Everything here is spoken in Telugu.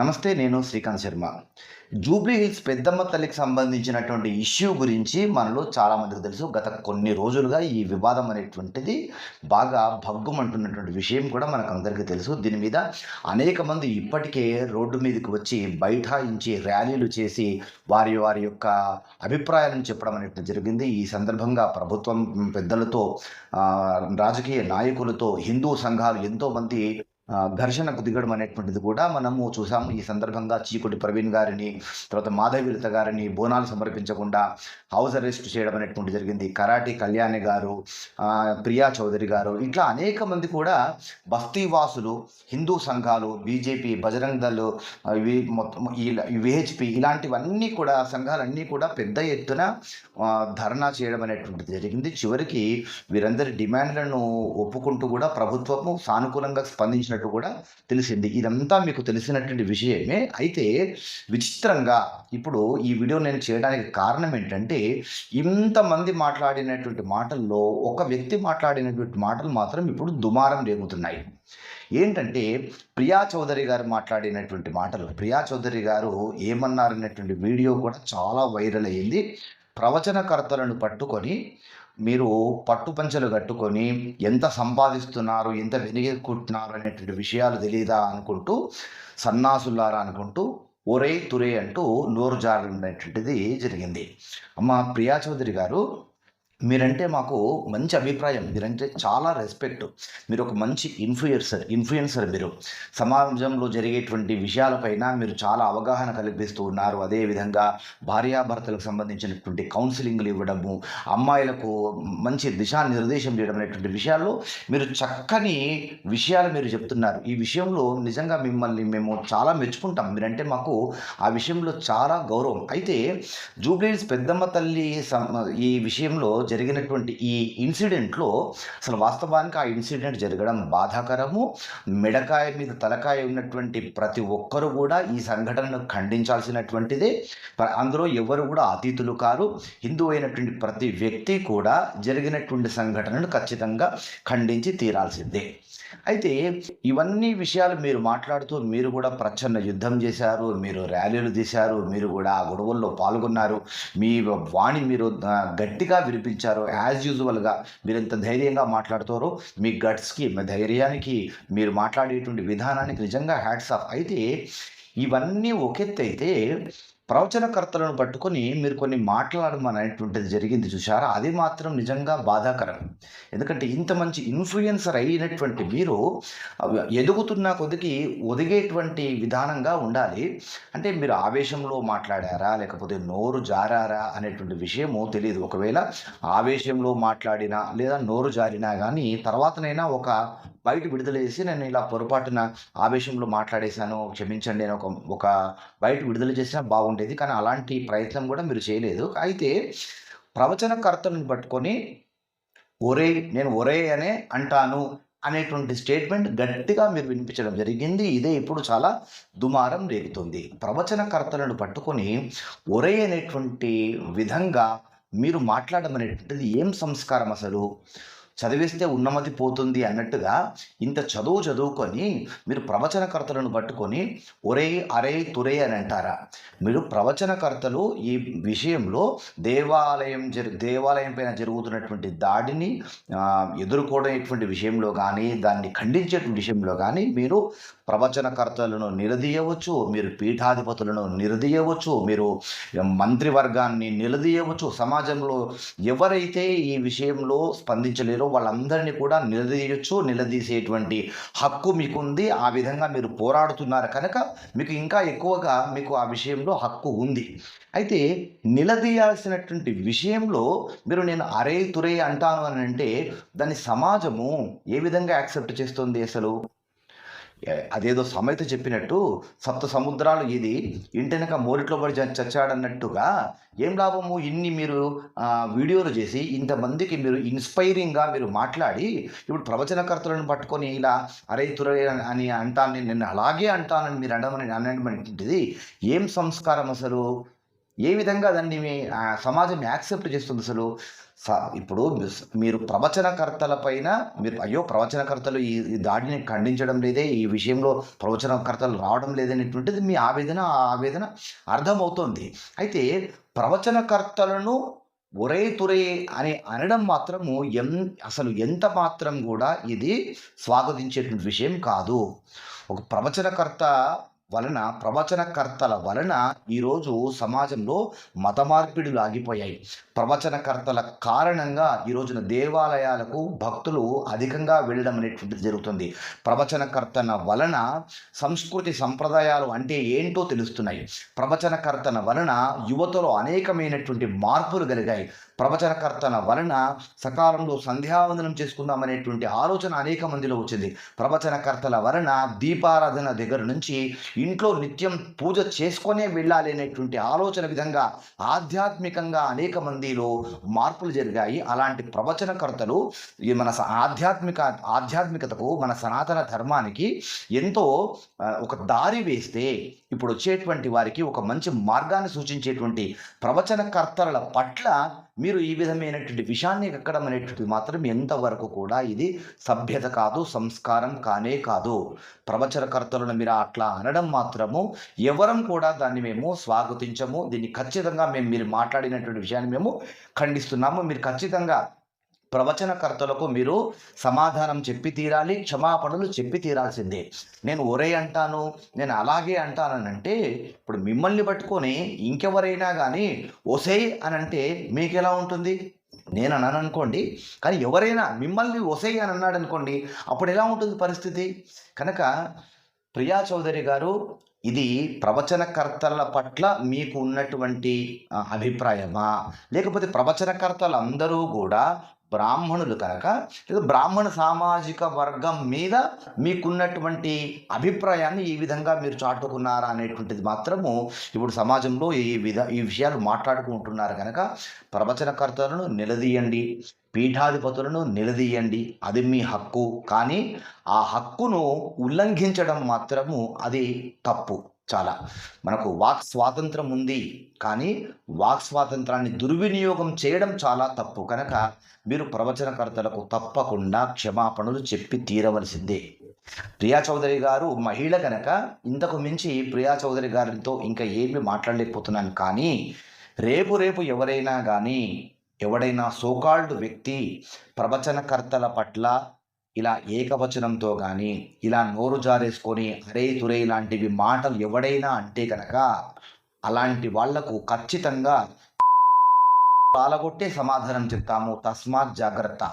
నమస్తే నేను శ్రీకాంత్ శర్మ. జూబ్లీ హిల్స్ పెద్దమ్మ తల్లికి సంబంధించినటువంటి ఇష్యూ గురించి మనలో చాలామందికి తెలుసు. గత కొన్ని రోజులుగా ఈ వివాదం అనేటువంటిది బాగా భగ్గుమంటున్నటువంటి విషయం కూడా మనకు అందరికీ తెలుసు. దీని మీద అనేక మంది ఇప్పటికే రోడ్డు మీదకి వచ్చి బైఠాయించి ర్యాలీలు చేసి వారి వారి యొక్క అభిప్రాయాలను చెప్పడం అనేటువంటి జరిగింది. ఈ సందర్భంగా ప్రభుత్వం పెద్దలతో రాజకీయ నాయకులతో హిందూ సంఘాలు ఎంతోమంది ఘర్షణకు దిగడం అనేటువంటిది కూడా మనము చూసాము. ఈ సందర్భంగా చీకుటి ప్రవీణ్ గారిని తర్వాత మాధవీలత గారిని బోనాలు సమర్పించకుండా హౌస్ అరెస్ట్ చేయడం అనేటువంటి జరిగింది. కరాటి కళ్యాణి గారు ప్రియా చౌదరి గారు ఇట్లా అనేక మంది కూడా బస్తీవాసులు హిందూ సంఘాలు బీజేపీ బజరంగ్ దళ్ ఇవి మొత్తం విహెచ్పి ఇలాంటివన్నీ కూడా సంఘాలన్నీ కూడా పెద్ద ఎత్తున ధర్నా చేయడం అనేటువంటిది జరిగింది. చివరికి వీరందరి డిమాండ్లను ఒప్పుకుంటూ కూడా ప్రభుత్వము సానుకూలంగా స్పందించినట్టు కూడా తెలిసింది. ఇదంతా మీకు తెలిసినటువంటి విషయమే. అయితే విచిత్రంగా ఇప్పుడు ఈ వీడియో నేను చేయడానికి కారణం ఏంటంటే ఇంతమంది మాట్లాడినటువంటి మాటల్లో ఒక వ్యక్తి మాట్లాడినటువంటి మాటలు మాత్రం ఇప్పుడు దుమారం రేగుతున్నాయి. ఏంటంటే ప్రియా చౌదరి గారు మాట్లాడినటువంటి మాటలు ప్రియా చౌదరి గారు ఏమన్నారనేటువంటి వీడియో కూడా చాలా వైరల్ అయ్యింది. ప్రవచనకర్తలను పట్టుకొని మీరు పట్టుపంచలు కట్టుకొని ఎంత సంపాదిస్తున్నారు ఎంత వెలిగెక్కుంటున్నారు అనేటువంటి విషయాలు తెలియదా అనుకుంటూ సన్నాసుల్లారా అనుకుంటూ ఒరే తురే అంటూ నోరు జారినటువంటిది జరిగింది. అమ్మ ప్రియా చౌదరి గారు మీరంటే మాకు మంచి అభిప్రాయం. మీరంటే చాలా రెస్పెక్ట్ మీరు ఒక మంచి ఇన్ఫ్లుయెన్సర్ ఇన్ఫ్లుయెన్సర్ మీరు. సమాజంలో జరిగేటువంటి విషయాలపైన మీరు చాలా అవగాహన కల్పిస్తూ ఉన్నారు. అదేవిధంగా భార్యాభర్తలకు సంబంధించినటువంటి కౌన్సిలింగ్లు ఇవ్వడము అమ్మాయిలకు మంచి దిశానిర్దేశం చేయడం అనేటువంటి విషయాల్లో మీరు చక్కని విషయాలు మీరు చెప్తున్నారు. ఈ విషయంలో నిజంగా మిమ్మల్ని మేము చాలా మెచ్చుకుంటాం. మీరంటే మాకు ఆ విషయంలో చాలా గౌరవం. అయితే జూబ్లీస్ పెద్దమ్మ తల్లి ఈ విషయంలో జరిగినటువంటి ఈ ఇన్సిడెంట్లో అసలు వాస్తవానికి ఆ ఇన్సిడెంట్ జరగడం బాధాకరము. మెడకాయ మీద తలకాయ ఉన్నటువంటి ప్రతి ఒక్కరు కూడా ఈ సంఘటనను ఖండించాల్సినటువంటిదే. అందులో ఎవరు కూడా అతీతులు కారు. హిందూ అయినటువంటి ప్రతి వ్యక్తి కూడా జరిగినటువంటి సంఘటనను ఖచ్చితంగా ఖండించి తీరాల్సిందే. అయితే ఇవన్నీ విషయాలు మీరు మాట్లాడుతూ మీరు కూడా ప్రచ్ఛన్న యుద్ధం చేశారు. మీరు ర్యాలీలు తీశారు. మీరు కూడా ఆ గొడవల్లో పాల్గొన్నారు. మీ వాణి మీరు గట్టిగా వినిపించారు. యాజ్ యూజువల్గా మీరు ఎంత ధైర్యంగా మాట్లాడుతారో మీ గట్స్కి మీ ధైర్యానికి మీరు మాట్లాడేటువంటి విధానానికి నిజంగా హ్యాట్స్ ఆఫ్ అయితే ఇవన్నీ ఒకెత్తి అయితే ప్రవచనకర్తలను పట్టుకొని మీరు కొన్ని మాట్లాడడం అనేటువంటిది జరిగింది చూసారా అది మాత్రం నిజంగా బాధాకరం. ఎందుకంటే ఇంత మంచి ఇన్ఫ్లుయెన్సర్ అయినటువంటి మీరు ఎదుగుతున్న కొద్దికి ఒదిగేటువంటి విధానంగా ఉండాలి. అంటే మీరు ఆవేశంలో మాట్లాడారా? లేకపోతే నోరు జారారా? అనేటువంటి విషయము తెలియదు ఒకవేళ ఆవేశంలో మాట్లాడినా లేదా నోరు జారినా కానీ తర్వాతనైనా ఒక బయట విడుదల చేసి నేను ఇలా పొరపాటున ఆవేశంలో మాట్లాడేశాను క్షమించండి అని ఒక ఒక బయట విడుదల చేసినా బాగుండేది. కానీ అలాంటి ప్రయత్నం కూడా మీరు చేయలేదు. అయితే ప్రవచనకర్తలను పట్టుకొని ఒరే నేను ఒరే అనే అంటాను అనేటువంటి స్టేట్మెంట్ గట్టిగా మీరు వినిపించడం జరిగింది. ఇదే ఇప్పుడు చాలా దుమారం రేగుతుంది. ప్రవచనకర్తలను పట్టుకొని ఒరే అనేటువంటి విధంగా మీరు మాట్లాడమనేటువంటిది ఏం సంస్కారం అసలు? చదివిస్తే ఉన్నమతి పోతుంది అన్నట్టుగా ఇంత చదువు చదువుకొని మీరు ప్రవచనకర్తలను పట్టుకొని ఒరే అరే తురే అని అంటారా? మీరు ప్రవచనకర్తలు ఈ విషయంలో దేవాలయం జరు దేవాలయం పైన జరుగుతున్నటువంటి దాడిని ఎదుర్కోవడం విషయంలో కానీ దాన్ని ఖండించేటువంటి విషయంలో కానీ మీరు ప్రవచనకర్తలను నిలదీయవచ్చు మీరు పీఠాధిపతులను నిలదీయవచ్చు మీరు మంత్రివర్గాన్ని నిలదీయవచ్చు. సమాజంలో ఎవరైతే ఈ విషయంలో స్పందించలేరో వాళ్ళందరినీ కూడా నిలదీయచ్చు నిలదీసేటువంటి హక్కు మీకుంది. ఆ విధంగా మీరు పోరాడుతున్నారు కనుక మీకు ఇంకా ఎక్కువగా మీకు ఆ విషయంలో హక్కు ఉంది. అయితే నిలదీయాల్సినటువంటి విషయంలో మీరు నేను అరే తురే అంటాను అని అంటే దాన్ని సమాజము ఏ విధంగా యాక్సెప్ట్ చేస్తుంది అసలు? అదేదో సమయత చెప్పినట్టు సప్త సముద్రాలు ఇది ఇంటెనక మోరిట్లో పడి చచ్చాడన్నట్టుగా ఏం లాభము? ఇన్ని మీరు వీడియోలు చేసి ఇంతమందికి మీరు ఇన్స్పైరింగ్గా మీరు మాట్లాడి ఇప్పుడు ప్రవచనకర్తలను పట్టుకొని ఇలా అరే తురే అని అంటాను నేను అలాగే అంటానని మీరు అనడం అనడం అనేటువంటిది ఏం సంస్కారం అసలు? ఏ విధంగా దాన్ని మీ- సమాజం యాక్సెప్ట్ చేస్తుంది అసలు? ఇప్పుడు మీరు ప్రవచనకర్తల పైన మీరు అయ్యో ప్రవచనకర్తలు ఈ ఈ దాడిని ఖండించడం లేదే ఈ విషయంలో ప్రవచనకర్తలు రావడం లేదనేటువంటిది మీ ఆవేదన ఆ ఆవేదన అర్థమవుతోంది. అయితే ప్రవచనకర్తలను ఒరే తురే అని అనడం మాత్రము ఎం అసలు ఎంత మాత్రం కూడా ఇది స్వాగతించేటువంటి విషయం కాదు. ఒక ప్రవచనకర్త వలన ప్రవచనకర్తల వలన ఈరోజు సమాజంలో మత మార్పిడులు ఆగిపోయాయి ప్రవచనకర్తల కారణంగా ఈ రోజున దేవాలయాలకు భక్తులు అధికంగా వెళ్ళడం అనేటువంటిది జరుగుతుంది. ప్రవచనకర్తన వలన సంస్కృతి సంప్రదాయాలు అంటే ఏంటో తెలుస్తున్నాయి. ప్రవచనకర్తన వలన యువతలో అనేకమైనటువంటి మార్పులు కలిగాయి. ప్రవచనకర్తన వలన సకాలంలో సంధ్యావందనం చేసుకుందామనేటువంటి ఆలోచన అనేక మందిలో వచ్చింది. ప్రవచనకర్తల వలన దీపారాధన దగ్గర నుంచి ఇంట్లో నిత్యం పూజ చేసుకొనే వెళ్ళాలి అనేటువంటి ఆలోచన విధంగా ఆధ్యాత్మికంగా అనేక మందిలో మార్పులు జరిగాయి. అలాంటి ప్రవచనకర్తలు ఈ మన ఆధ్యాత్మిక ఆధ్యాత్మికతకు మన సనాతన ధర్మానికి ఎంతో ఒక దారి వేస్తే ఇప్పుడు వచ్చేటువంటి వారికి ఒక మంచి మార్గాన్ని సూచించేటువంటి ప్రవచనకర్తల పట్ల మీరు ఈ విధమైనటువంటి విషయాన్ని ఎక్కడం అనేటువంటిది మాత్రం ఎంతవరకు కూడా ఇది సభ్యత కాదు సంస్కారం కానే కాదు. ప్రవచనకర్తలను మీరు అట్లా అనడం మాత్రము ఎవరం కూడా దాన్ని మేము స్వాగతించము. దీన్ని ఖచ్చితంగా మేము మీరు మాట్లాడినటువంటి విషయాన్ని మేము ఖండిస్తున్నాము. మీరు ఖచ్చితంగా ప్రవచనకర్తలకు మీరు సమాధానం చెప్పి తీరాలి క్షమాపణలు చెప్పి తీరాల్సిందే. నేను ఒరే అంటాను నేను అలాగే అంటానంటే ఇప్పుడు మిమ్మల్ని పట్టుకొని ఇంకెవరైనా కానీ ఒసే అని అంటే మీకు ఎలా ఉంటుంది? నేను అన్నాను అనుకోండి కానీ ఎవరైనా మిమ్మల్ని ఒసే అని అన్నాడు అనుకోండి అప్పుడు ఎలా ఉంటుంది పరిస్థితి? కనుక ప్రియా చౌదరి గారు ఇది ప్రవచనకర్తల పట్ల మీకు ఉన్నటువంటి అభిప్రాయమా? లేకపోతే ప్రవచనకర్తలు అందరూ కూడా బ్రాహ్మణులు కనుక లేదా బ్రాహ్మణ సామాజిక వర్గం మీద మీకున్నటువంటి అభిప్రాయాన్ని ఈ విధంగా మీరు చాటుకున్నారా అనేటువంటిది మాత్రము ఇప్పుడు సమాజంలో ఈ విధ ఈ విషయాలు మాట్లాడుకుంటున్నారు కనుక ప్రవచనకర్తలను నిలదీయండి పీఠాధిపతులను నిలదీయండి. అది మీ హక్కు. కానీ ఆ హక్కును ఉల్లంఘించడం మాత్రము అది తప్పు. చాలా. మనకు వాక్ స్వాతంత్రం ఉంది కానీ వాక్ స్వాతంత్రాన్ని దుర్వినియోగం చేయడం చాలా తప్పు. కనుక మీరు ప్రవచనకర్తలకు తప్పకుండా క్షమాపణలు చెప్పి తీరవలసిందే. ప్రియా చౌదరి గారు మహిళ కనుక ఇంతకు మించి ప్రియా చౌదరి గారితో ఇంకా ఏమీ మాట్లాడలేకపోతున్నాను. కానీ రేపు రేపు ఎవరైనా కానీ ఎవడైనా సోకాల్డ్ వ్యక్తి ప్రవచనకర్తల పట్ల ఇలా ఏకవచనంతో కానీ ఇలా నోరు జారేసుకొని అరే తురే లాంటివి మాటలు ఎవడైనా అంటే కనుక అలాంటి వాళ్ళకు ఖచ్చితంగా పాలగొట్టే సమాధానం చెప్తాము. తస్మాత్ జాగ్రత్త.